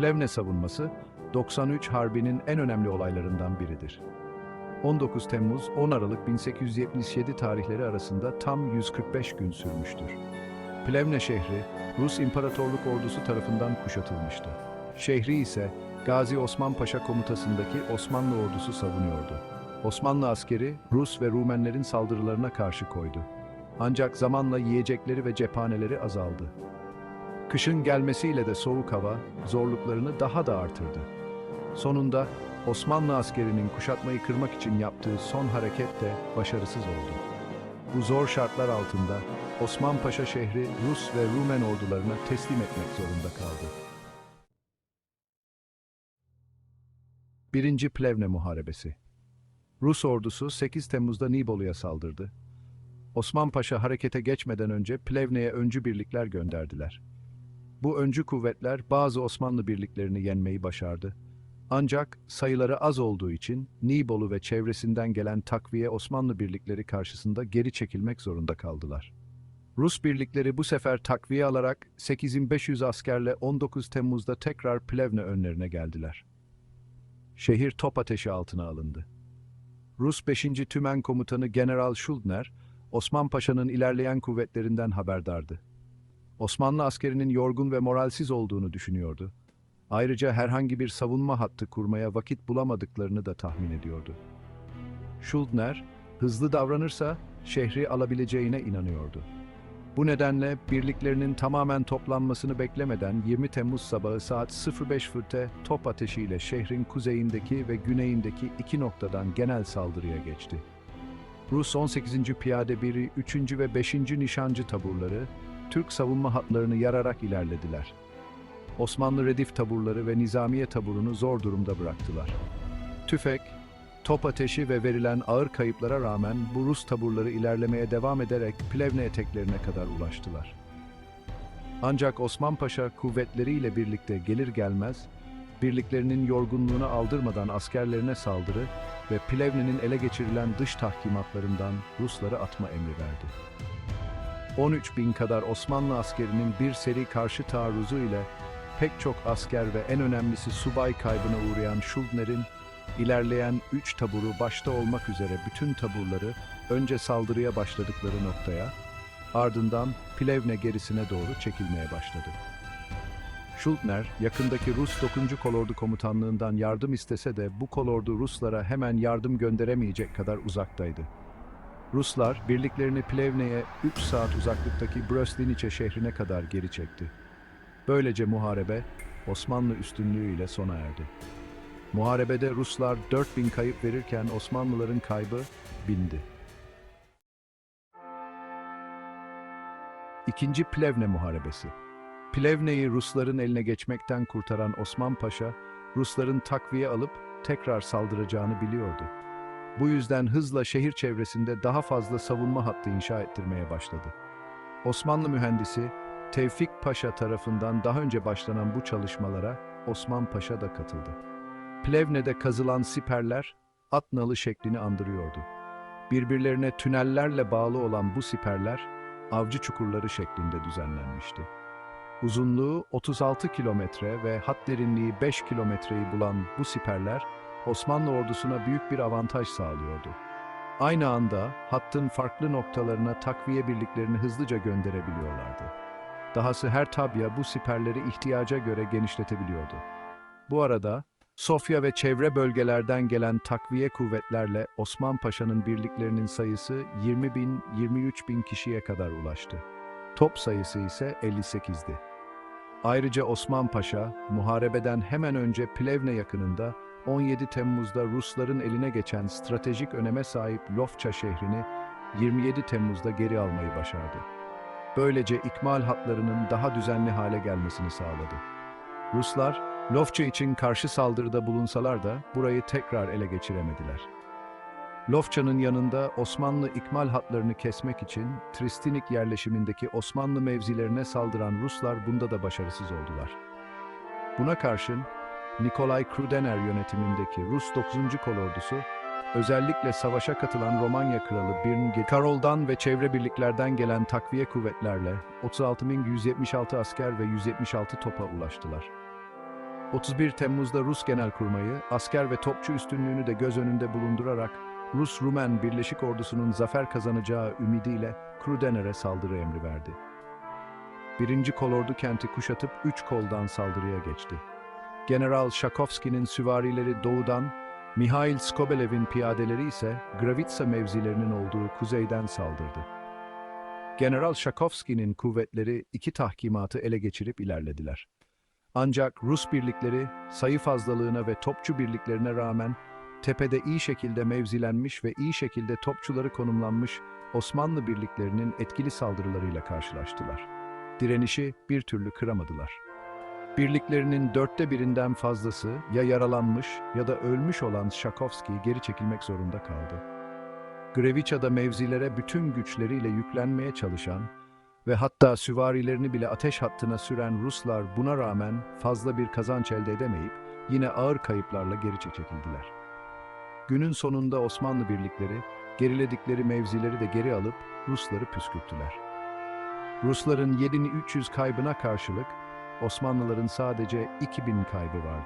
Plevne savunması 93 Harbi'nin en önemli olaylarından biridir. 19 Temmuz 10 Aralık 1877 tarihleri arasında tam 145 gün sürmüştür. Plevne şehri Rus İmparatorluk ordusu tarafından kuşatılmıştı. Şehri ise Gazi Osman Paşa komutasındaki Osmanlı ordusu savunuyordu. Osmanlı askeri Rus ve Rumenlerin saldırılarına karşı koydu. Ancak zamanla yiyecekleri ve cephaneleri azaldı. Kışın gelmesiyle de soğuk hava zorluklarını daha da artırdı. Sonunda Osmanlı askerinin kuşatmayı kırmak için yaptığı son hareket de başarısız oldu. Bu zor şartlar altında Osman Paşa şehri Rus ve Rumen ordularına teslim etmek zorunda kaldı. 1. Plevne Muharebesi Rus ordusu 8 Temmuz'da Nibolu'ya saldırdı. Osman Paşa harekete geçmeden önce Plevne'ye öncü birlikler gönderdiler. Bu öncü kuvvetler bazı Osmanlı birliklerini yenmeyi başardı. Ancak sayıları az olduğu için Nibolu ve çevresinden gelen takviye Osmanlı birlikleri karşısında geri çekilmek zorunda kaldılar. Rus birlikleri bu sefer takviye alarak 8500 askerle 19 Temmuz'da tekrar Plevne önlerine geldiler. Şehir top ateşi altına alındı. Rus 5. Tümen Komutanı General Schuldner, Osman Paşa'nın ilerleyen kuvvetlerinden haberdardı. Osmanlı askerinin yorgun ve moralsiz olduğunu düşünüyordu. Ayrıca herhangi bir savunma hattı kurmaya vakit bulamadıklarını da tahmin ediyordu. Schuldner, hızlı davranırsa şehri alabileceğine inanıyordu. Bu nedenle birliklerinin tamamen toplanmasını beklemeden 20 Temmuz sabahı saat 05 fırte top ateşiyle şehrin kuzeyindeki ve güneyindeki iki noktadan genel saldırıya geçti. Rus 18. Piyade Biri 3. ve 5. Nişancı taburları Türk savunma hatlarını yararak ilerlediler. Osmanlı Redif taburları ve Nizamiye taburunu zor durumda bıraktılar. Tüfek, top ateşi ve verilen ağır kayıplara rağmen bu Rus taburları ilerlemeye devam ederek Plevne eteklerine kadar ulaştılar. Ancak Osman Paşa kuvvetleriyle birlikte gelir gelmez, birliklerinin yorgunluğunu aldırmadan askerlerine saldırı ve Plevne'nin ele geçirilen dış tahkimatlarından Rusları atma emri verdi. 13 bin kadar Osmanlı askerinin bir seri karşı taarruzu ile pek çok asker ve en önemlisi subay kaybına uğrayan Schuldner'in ilerleyen 3 taburu başta olmak üzere bütün taburları önce saldırıya başladıkları noktaya, ardından Plevne gerisine doğru çekilmeye başladı. Schuldner, yakındaki Rus 9. Kolordu Komutanlığından yardım istese de bu kolordu Ruslara hemen yardım gönderemeyecek kadar uzaktaydı. Ruslar birliklerini Plevne'ye 3 saat uzaklıktaki Bröslinice şehrine kadar geri çekti. Böylece muharebe Osmanlı üstünlüğüyle sona erdi. Muharebede Ruslar 4000 kayıp verirken Osmanlıların kaybı bindi. İkinci Plevne Muharebesi Plevne'yi Rusların eline geçmekten kurtaran Osman Paşa, Rusların takviye alıp tekrar saldıracağını biliyordu. Bu yüzden hızla şehir çevresinde daha fazla savunma hattı inşa ettirmeye başladı. Osmanlı mühendisi Tevfik Paşa tarafından daha önce başlanan bu çalışmalara Osman Paşa da katıldı. Plevne'de kazılan siperler at nalı şeklini andırıyordu. Birbirlerine tünellerle bağlı olan bu siperler avcı çukurları şeklinde düzenlenmişti. Uzunluğu 36 kilometre ve hat derinliği 5 kilometreyi bulan bu siperler Osmanlı ordusuna büyük bir avantaj sağlıyordu. Aynı anda hattın farklı noktalarına takviye birliklerini hızlıca gönderebiliyorlardı. Dahası her tabya bu siperleri ihtiyaca göre genişletebiliyordu. Bu arada Sofya ve çevre bölgelerden gelen takviye kuvvetlerle Osman Paşa'nın birliklerinin sayısı 20 bin, 23 bin kişiye kadar ulaştı. Top sayısı ise 58'di. Ayrıca Osman Paşa, muharebeden hemen önce Plevne yakınında 17 Temmuz'da Rusların eline geçen stratejik öneme sahip Lofça şehrini 27 Temmuz'da geri almayı başardı. Böylece ikmal hatlarının daha düzenli hale gelmesini sağladı. Ruslar, Lofça için karşı saldırıda bulunsalar da burayı tekrar ele geçiremediler. Lofça'nın yanında Osmanlı ikmal hatlarını kesmek için Tristinik yerleşimindeki Osmanlı mevzilerine saldıran Ruslar bunda da başarısız oldular. Buna karşın Nikolay Krudener yönetimindeki Rus 9. kolordusu, özellikle savaşa katılan Romanya kralı Birngit Karol'dan ve çevre birliklerden gelen takviye kuvvetlerle 36.176 asker ve 176 topa ulaştılar. 31 Temmuz'da Rus Genelkurmayı, asker ve topçu üstünlüğünü de göz önünde bulundurarak Rus-Rumen Birleşik Ordusu'nun zafer kazanacağı ümidiyle Krudener'e saldırı emri verdi. Birinci kolordu kenti kuşatıp üç koldan saldırıya geçti. General Şakovski'nin süvarileri doğudan, Mihail Skobelev'in piyadeleri ise Gravitsa mevzilerinin olduğu kuzeyden saldırdı. General Şakovski'nin kuvvetleri iki tahkimatı ele geçirip ilerlediler. Ancak Rus birlikleri sayı fazlalığına ve topçu birliklerine rağmen tepede iyi şekilde mevzilenmiş ve iyi şekilde topçuları konumlanmış Osmanlı birliklerinin etkili saldırılarıyla karşılaştılar. Direnişi bir türlü kıramadılar. Birliklerinin dörtte birinden fazlası ya yaralanmış ya da ölmüş olan Şakovski geri çekilmek zorunda kaldı. Greviça'da mevzilere bütün güçleriyle yüklenmeye çalışan ve hatta süvarilerini bile ateş hattına süren Ruslar buna rağmen fazla bir kazanç elde edemeyip yine ağır kayıplarla geri çekildiler. Günün sonunda Osmanlı birlikleri geriledikleri mevzileri de geri alıp Rusları püskürttüler. Rusların 7300 kaybına karşılık Osmanlıların sadece 2000 kaybı vardı.